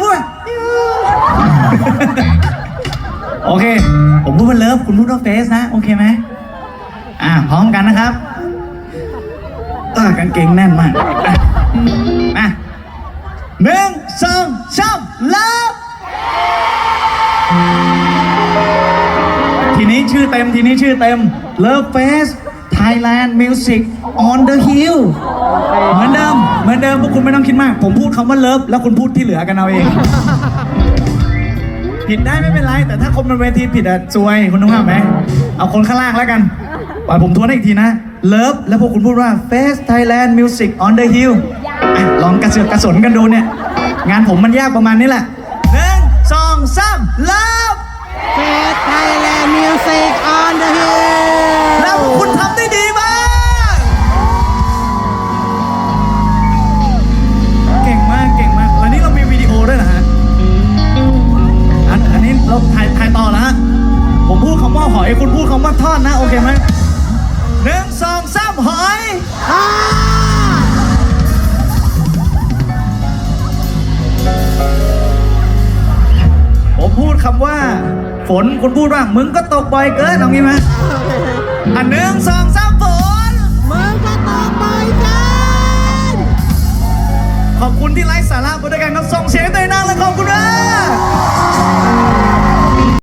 พูดว่าโอเค ผมพูดว่าเลิฟคุณพูดว่าเฟสนะ โอเคไหมอ่าพร้อมกันนะครับเออกางเกงแน่นมากอะอะหนึ่งสองสามเลิฟทีนี้ชื่อเต็มทีนี้ชื่อเต็ม Love Fest Thailand Music on the Hill เหมือนเดิมเหมื อนเดิมพวกคุณไม่ต้องคิดมาก ผมพูดคำว่าเลิฟแล้วคุณพูดที่เหลือกันเอาเอง ผิดได้ไม่เป็นไร แต่ถ้าคนบนเวทีผิดอะซวยคุณต้องทำไหมเอาคนข้างล่างแล้วกันปล่อยผมทวนให้อีกทีนะเลิฟแล้วพวกคุณพูดว่า Face Thailand Music on the Hill อะลองกระเสือกกระสนกันดูเนี่ย งานผมมันยากประมาณนี้แหละ นะ ผมพูดคำว่าหอยคุณพูดคำว่าทอดนะ โอเคไหมหนึ่งสองสามหอยอผมพูดคำว่า ฝนคุณพูดว่ามึงก็ตกบ่อยเกินเอางี้ไหมอันหนึ่งสองสามฝนมึงก็ตกบ่อยเกินขอบคุณที่ไลฟ์สาระมาด้วยกันครับส่งเสียงด้วยนะ